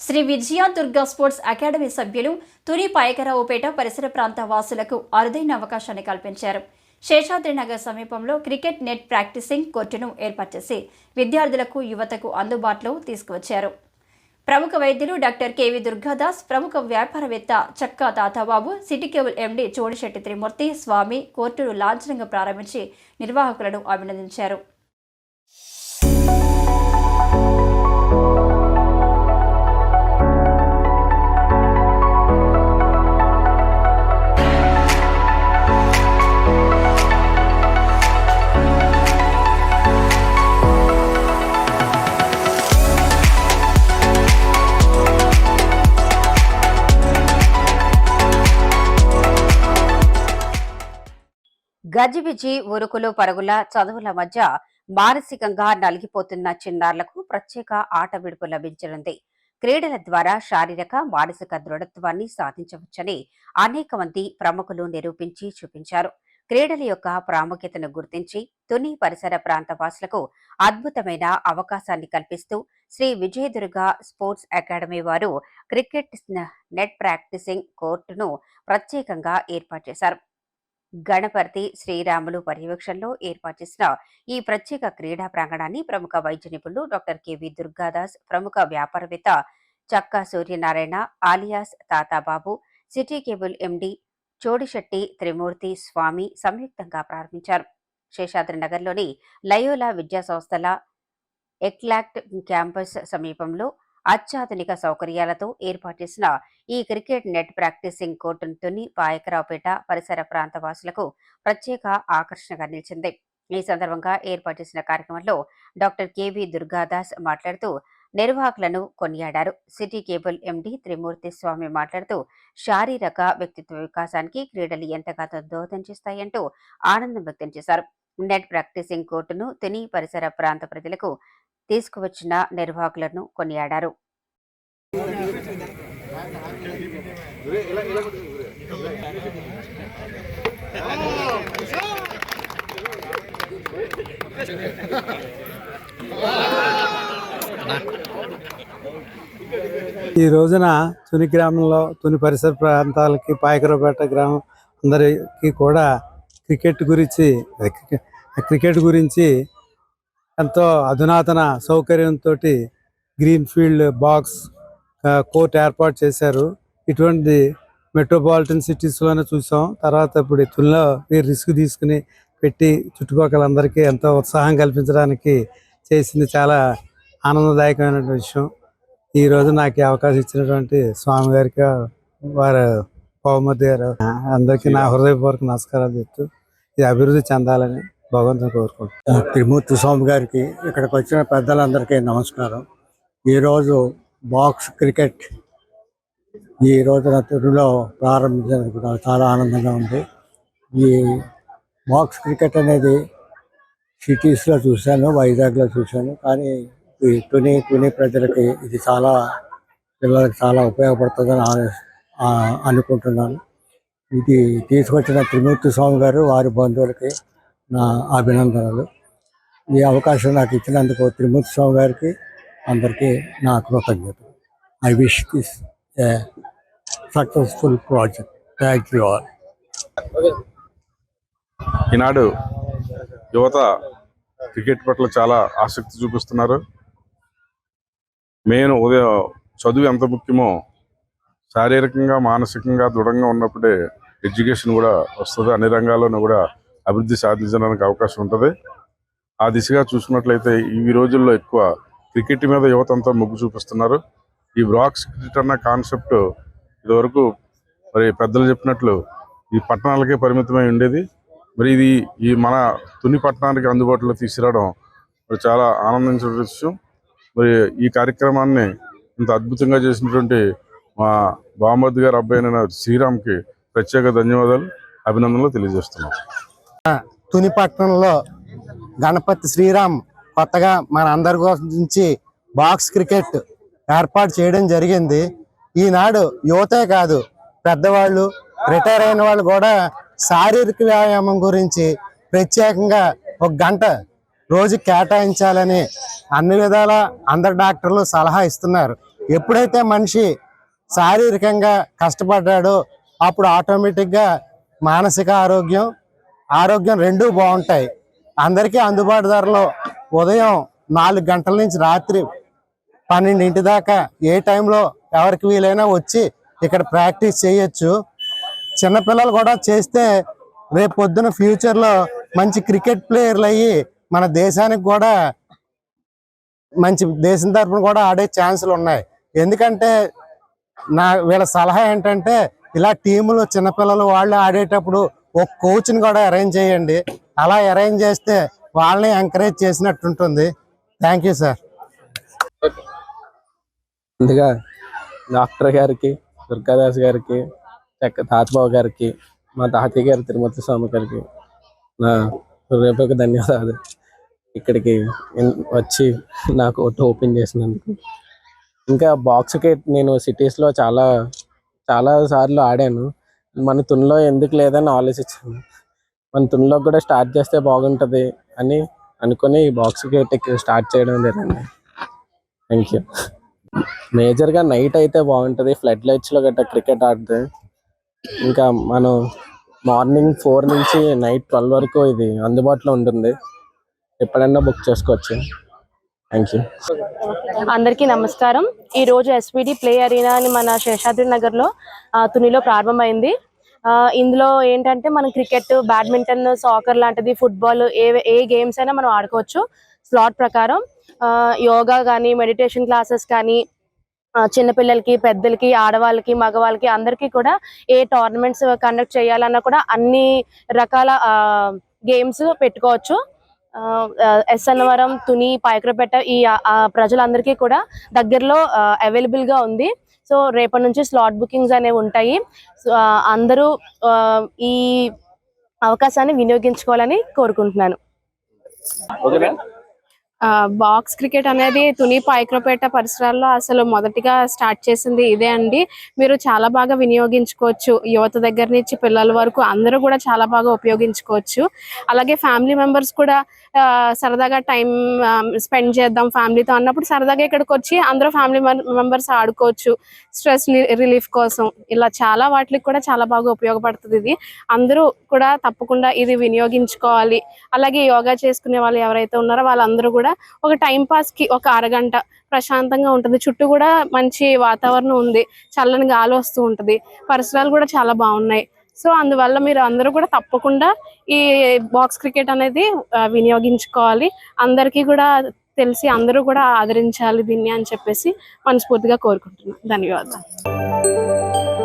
Shri Vijaya Durga sports academy సభ్యులు తుని పాయకరావుపేట పరిసర ప్రాంత వాసులకు అరుదైన అవకాశాన్ని కల్పించారు. శేషాద్రి నగర్ సమీపంలో క్రికెట్ నెట్ ప్రాక్టీసింగ్ కోర్టును ఏర్పాటు చేసి విద్యార్థులకు యువతకు అందుబాటులో తీసుకువచ్చారు. ప్రముఖ వైద్యులు డాక్టర్ కేవి దుర్గాదాస్ ప్రముఖ వ్యాపారవేత్త Chakka Tatababu city cable MD Chodisetti Trimurthi Swamy కోర్టును లాంఛనంగా ప్రారంభించి నిర్వాహకులను అభినందించారు. గజిబిజి ఉరుకులు పరుగుల చదువుల మధ్య మానసికంగా నలిగిపోతున్న చిన్నారులకు ప్రత్యేక ఆట విడుపు లభించనుంది. క్రీడల ద్వారా శారీరక మానసిక దృఢత్వాన్ని సాధించవచ్చని అనేక మంది ప్రముఖులు నిరూపించి చూపించారు. క్రీడల యొక్క ప్రాముఖ్యతను గుర్తించి తుని పరిసర ప్రాంత వాసులకు అద్భుతమైన అవకాశాన్ని కల్పిస్తూ శ్రీ విజయదుర్గ స్పోర్ట్స్ అకాడమీ వారు క్రికెట్ నెట్ ప్రాక్టీసింగ్ కోర్టును ప్రత్యేకంగా ఏర్పాటు చేశారు. గణపతి శ్రీరాములు పర్యవేక్షణలో ఏర్పాటు చేసిన ఈ ప్రత్యేక క్రీడా ప్రాంగణాన్ని ప్రముఖ వైద్య నిపుణులు డాక్టర్ కెవి దుర్గాదాస్ ప్రముఖ వ్యాపారవేత్త Chakka Suryanarayana alias Tatababu city cable MD Chodisetti Trimurthi Swamy సంయుక్తంగా ప్రారంభించారు. శేషాద్రి నగర్లోని లయోలా విద్యా సంస్థల ఎక్లాక్ట్ క్యాంపస్ సమీపంలో అత్యాధునిక సౌకర్యాలతో ఏర్పాటు చేసిన ఈ క్రికెట్ నెట్ ప్రాక్టీసింగ్ కోర్టును తుని పాయకరావుపేట పరిసర ప్రాంత వాసులకు ప్రత్యేక ఆకర్షణగా నిలిచింది. ఈ సందర్భంగా ఏర్పాటు చేసిన కార్యక్రమంలో డాక్టర్ కెవి దుర్గాదాస్ మాట్లాడుతూ నిర్వాహకులను కొనియాడారు. సిటీ కేబుల్ ఎండి త్రిమూర్తి స్వామి మాట్లాడుతూ శారీరక వ్యక్తిత్వ వికాసానికి క్రీడలు ఎంతగానో దోహదం చేస్తాయంటూ ఆనందం వ్యక్తం చేశారు. నెట్ ప్రాక్టీసింగ్ కోర్టును తుని పరిసర ప్రాంత ప్రజలకు తీసుకువచ్చిన నిర్వాహకులను కొనియాడారు. ఈ రోజున తుని గ్రామంలో తుని పరిసర ప్రాంతాలకి పాయకరపేట గ్రామం అందరికి కూడా క్రికెట్ గురించి క్రికెట్ గురించి ఎంతో అధునాతన సౌకర్యంతో గ్రీన్ ఫీల్డ్ బాక్స్ కోర్ట్ ఏర్పాటు చేశారు. ఇటువంటి మెట్రోపాలిటన్ సిటీస్లోనే చూసాం. తర్వాత ఇప్పుడు తుల్లో తునిలో మీరు రిస్క్ తీసుకుని పెట్టి చుట్టుపక్కల అందరికీ ఎంతో ఉత్సాహం కల్పించడానికి చేసింది చాలా ఆనందదాయకమైన విషయం. ఈ రోజు నాకు అవకాశం ఇచ్చినటువంటి స్వామి గారికి వారు బహుమతి గారు అందరికీ నా హృదయపూర్వక నమస్కారాలు చెప్తూ ఇది అభివృద్ధి చెందాలని భగవంతుని కోరుకుంటున్నాను త్రిమూర్తి స్వామి గారికి ఇక్కడికి వచ్చిన పెద్దలందరికీ నమస్కారం. ఈరోజు బాక్స్ క్రికెట్ ఈ రోజున తెలుగులో ప్రారంభించడానికి కూడా చాలా ఆనందంగా ఉంది. ఈ బాక్స్ క్రికెట్ అనేది సిటీస్లో చూశాను వైజాగ్లో చూశాను. కానీ ఈ తుని తుని ప్రజలకి ఇది చాలా పిల్లలకి చాలా ఉపయోగపడుతుందని అనుకుంటున్నాను. ఇది తీసుకొచ్చిన త్రిమూర్తి స్వామి గారు వారి బంధువులకి నా అభినందనలు. ఈ అవకాశం నాకు ఇచ్చినందుకు త్రిమూర్తి స్వామి గారికి అందరికీ నా కృతజ్ఞత I wish this successful project. Thank you all. ఈనాడు యువత క్రికెట్ పట్ల చాలా ఆసక్తి చూపిస్తున్నారు. మెయిన్ ఉదయం చదువు ఎంత ముఖ్యమో శారీరకంగా మానసికంగా దృఢంగా ఉన్నప్పుడే ఎడ్యుకేషన్ కూడా వస్తుంది. అన్ని రంగాల్లోనూ కూడా అభివృద్ధి సాధించడానికి అవకాశం ఉంటుంది. ఆ దిశగా చూసుకున్నట్లయితే ఈ రోజుల్లో ఎక్కువ క్రికెట్ మీద యువత అంతా మొగ్గు చూపిస్తున్నారు. ఈ బ్రాక్స్ క్రికెట్ అన్న కాన్సెప్ట్ ఇదివరకు మరి పెద్దలు చెప్పినట్లు ఈ పట్టణాలకే పరిమితమై ఉండేది. మరి ఇది ఈ మన తుని పట్టణానికి అందుబాటులో తీసుకురావడం మరి చాలా ఆనందించిన విషయం. మరి ఈ కార్యక్రమాన్ని ఇంత అద్భుతంగా చేసినటువంటి మా బామద్ గారు అబ్బాయి అయిన శ్రీరామ్కి ప్రత్యేక ధన్యవాదాలు. అభినందనలు తెలియజేస్తున్నాం. తుని పట్టణంలో గణపతి శ్రీరామ్ కొత్తగా మన అందరి గురించి బాక్స్ క్రికెట్ ఏర్పాటు చేయడం జరిగింది. ఈనాడు యువతే కాదు పెద్దవాళ్ళు రిటైర్ అయిన వాళ్ళు కూడా శారీరక వ్యాయామం గురించి ప్రత్యేకంగా ఒక గంట రోజు కేటాయించాలని అన్ని విధాల అందరు డాక్టర్లు సలహా ఇస్తున్నారు. ఎప్పుడైతే మనిషి శారీరకంగా కష్టపడ్డాడో అప్పుడు ఆటోమేటిక్గా మానసిక ఆరోగ్యం ఆరోగ్యం రెండూ బాగుంటాయి. అందరికీ అందుబాటు ధరలో ఉదయం నాలుగు గంటల నుంచి రాత్రి పన్నెండింటి దాకా ఏ టైంలో ఎవరికి వీలైనా వచ్చి ఇక్కడ ప్రాక్టీస్ చేయొచ్చు. చిన్నపిల్లలు కూడా చేస్తే రేపు పొద్దున ఫ్యూచర్లో మంచి క్రికెట్ ప్లేయర్లు అయ్యి మన దేశానికి కూడా మంచి దేశం తరఫున కూడా ఆడే ఛాన్సులు ఉన్నాయి. ఎందుకంటే నా వీళ్ళ సలహా ఏంటంటే ఇలా టీములు చిన్నపిల్లలు వాళ్ళు ఆడేటప్పుడు ఒక కోచ్ని కూడా అరేంజ్ చేయండి. అలా అరేంజ్ చేస్తే వాళ్ళని ఎంకరేజ్ చేసినట్టు ఉంటుంది థ్యాంక్ యూ సార్ ముందుగా డాక్టర్ గారికి దుర్గాదాస్ గారికి చక్క తాతబాబు గారికి మా తాతయ్య గారి తిరుమతి స్వామి గారికి నా హృదయపూర్వక ధన్యవాదాలు. ఇక్కడికి వచ్చి నాకు ఒకటి ఓపెన్ చేసినందుకు. ఇంకా బాక్స్కి నేను సిటీస్లో చాలా చాలా సార్లు ఆడాను. మన తునిలో ఎందుకు లేదని ఆలోచించాను మన తునిలో కూడా స్టార్ట్ చేస్తే బాగుంటుంది అని అనుకుని ఈ బాక్స్ క్రికెట్ స్టార్ట్ చేయడం జరిగింది. థ్యాంక్ యూ మేజర్గా నైట్ అయితే బాగుంటుంది. ఫ్లడ్ లైట్స్లో గట్రా క్రికెట్ ఆడితే. ఇంకా మనం మార్నింగ్ ఫోర్ నుంచి నైట్ ట్వెల్వ్ వరకు ఇది అందుబాటులో ఉంటుంది. ఎప్పుడైనా బుక్ చేసుకోవచ్చు. అందరికీ నమస్కారం. ఈ రోజు ఎస్విడి ప్లే అరీనా అని మన శేషాద్రి నగర్లో తునిలో ప్రారంభమైంది. ఆ, ఇందులో ఏంటంటే మనం క్రికెట్ బ్యాడ్మింటన్ సాకర్ లాంటిది ఫుట్బాల్ ఏ ఏ గేమ్స్ అయినా మనం ఆడుకోవచ్చు. స్లాట్ ప్రకారం యోగా కానీ మెడిటేషన్ క్లాసెస్ కానీ చిన్నపిల్లలకి పెద్దలకి ఆడవాళ్ళకి మగవాళ్ళకి అందరికీ కూడా ఏ టోర్నమెంట్స్ కండక్ట్ చేయాలన్నా కూడా అన్ని రకాల గేమ్స్ పెట్టుకోవచ్చు. ఆ, ఎస్ అన్నవరం తుని పాయకరపేట ఈ ప్రజలందరికీ కూడా దగ్గరలో అవైలబుల్గా ఉంది. సో రేపటి నుంచి స్లాట్ బుకింగ్స్ అనేవి ఉంటాయి. అందరూ ఆ, ఈ అవకాశాన్ని వినియోగించుకోవాలని కోరుకుంటున్నాను. బాక్స్ క్రికెట్ అనేది తుని పైక్రోపేట పరిసరాల్లో అసలు మొదటిగా స్టార్ట్ చేసింది ఇదే అండి. మీరు చాలా బాగా వినియోగించుకోవచ్చు. యువత దగ్గర నుంచి పిల్లల వరకు అందరూ కూడా చాలా బాగా ఉపయోగించుకోవచ్చు. అలాగే ఫ్యామిలీ మెంబర్స్ కూడా సరదాగా టైం స్పెండ్ చేద్దాం ఫ్యామిలీతో అన్నప్పుడు సరదాగా ఇక్కడికి వచ్చి అందరూ ఫ్యామిలీ మెంబర్స్ ఆడుకోవచ్చు. స్ట్రెస్ రిలీఫ్ కోసం. ఇలా చాలా వాటికి కూడా చాలా బాగా ఉపయోగపడుతుంది ఇది. అందరూ కూడా తప్పకుండా ఇది వినియోగించుకోవాలి. అలాగే యోగా చేసుకునే వాళ్ళు ఎవరైతే ఉన్నారో వాళ్ళందరూ కూడా ఒక టైం పాస్కి ఒక అరగంట ప్రశాంతంగా ఉంటుంది. చుట్టూ కూడా మంచి వాతావరణం ఉంది. చల్లని గాలి వస్తూ ఉంటుంది. పరిసరాలు కూడా చాలా బాగున్నాయి. సో అందువల్ల మీరు అందరూ కూడా తప్పకుండా ఈ బాక్స్ క్రికెట్ అనేది వినియోగించుకోవాలి. అందరికీ కూడా తెలిసి అందరూ కూడా ఆదరించాలి దీన్ని అని చెప్పేసి మనస్ఫూర్తిగా కోరుకుంటున్నాను. ధన్యవాదాలు.